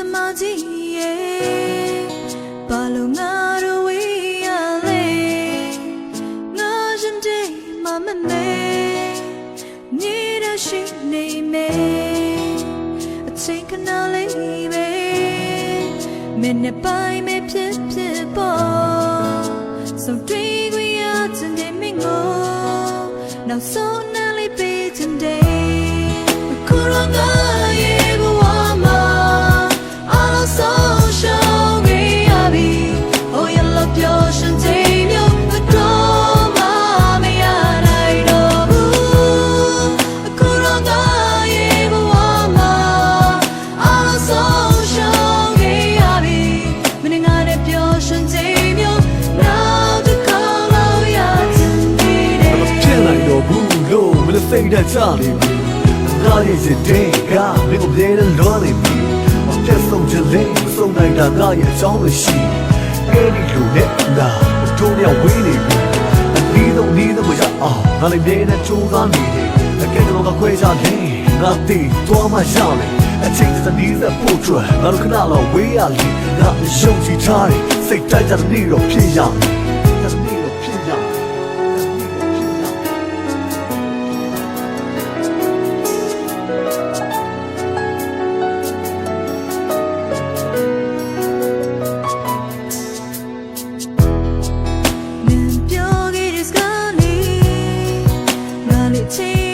ချမကြီးရဲ့ဘာလို့ငါတို့ဝေးရလဲငါရှင်တဲ့မမမဲနေရရှိနေမေအချိန်ခဏလေးပဲမင်းနဲ့ပိုင်မဖြစ်ဖြစ်ပေါ်ဆုံးတွေ့ခွင့်ရတဲ့မင်းကိုနောက်ဆုံးနားလေးပေးချင်တယ် စိတ်ဓာတ်ချနေပြီငါရဲ့စိတ်တွေကမင်းကိုပြဲတဲ့လွမ်းနေပြီအပြတ်ဆုံးချင်လေမဆုံးနိုင်တာငါရဲ့အကြောင်းမရှိအဲ့ဒီလိုနဲ့ငါတို့ရဝေးနေပြီအနည်းဆုံးနည်းဆုံးမရအောင်ငါလည်းပြဲတဲ့ကြိုးစားနေတယ်အကဲတော့ကခွဲချတယ်ငါတည်သွားမှရမယ်အချိန်စနေစပို့ထွက်ငါတို့ခဏလောက်ဝေးရလေငါယုံကြည်ထားတယ်စိတ်တိုက်ကြတဲ့နေ့တော့ဖြစ်ရမယ် ငါ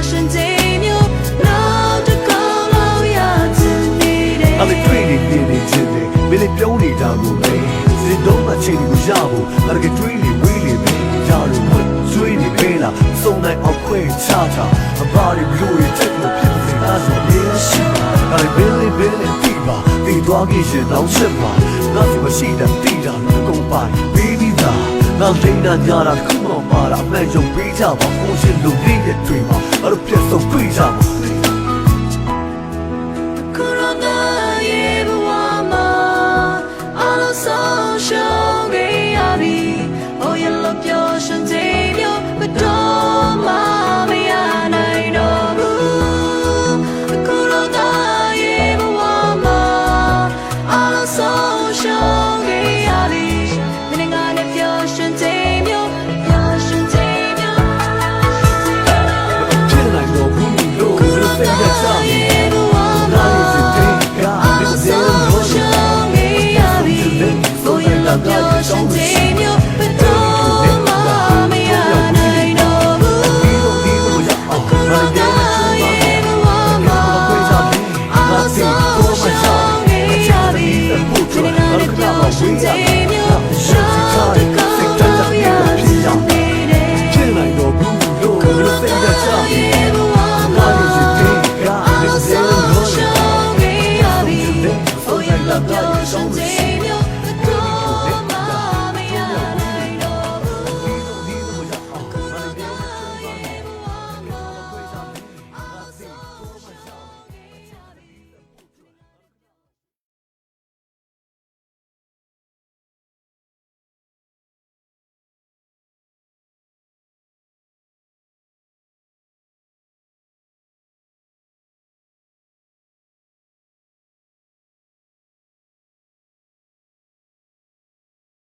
ပြောရှင်ချိန်မျိုးနောက်တစ်ခေါက်လောက်ရချင်နေတယ်အဲ့ဒီတွေ့နေနေနေချင်းတွေမင်းလေးပြုံးနေတာကိုလေစိတ်တော့မချင်းကိုရဖို့အဲ့ဒီတွေ့နေဝေးနေပြီရလို့ဝင်ဆွေးနေပဲလားစုံနိုင်အောင်ခွဲချချအဘာတွေဘလို့ရချက်လို့ဖြစ်နေလားဆိုရင်ရှိအဲ့ဒီဘယ်လေးဘယ်လေးတိပါတိသွားခဲ့ရင်တော့ချက်ပါငါစီမရှိတဲ့တိတာလို့ကုန်ပါ baby သာ ငါလိမ့်နာညာတာခုမှပါတာအမှန်ရုံပေးကြပါဘိုးရှင်လူနေတဲ့တွေ့မှာအဲ့လိုပြတ်ဆုံးပြေးကြပါ 머리카락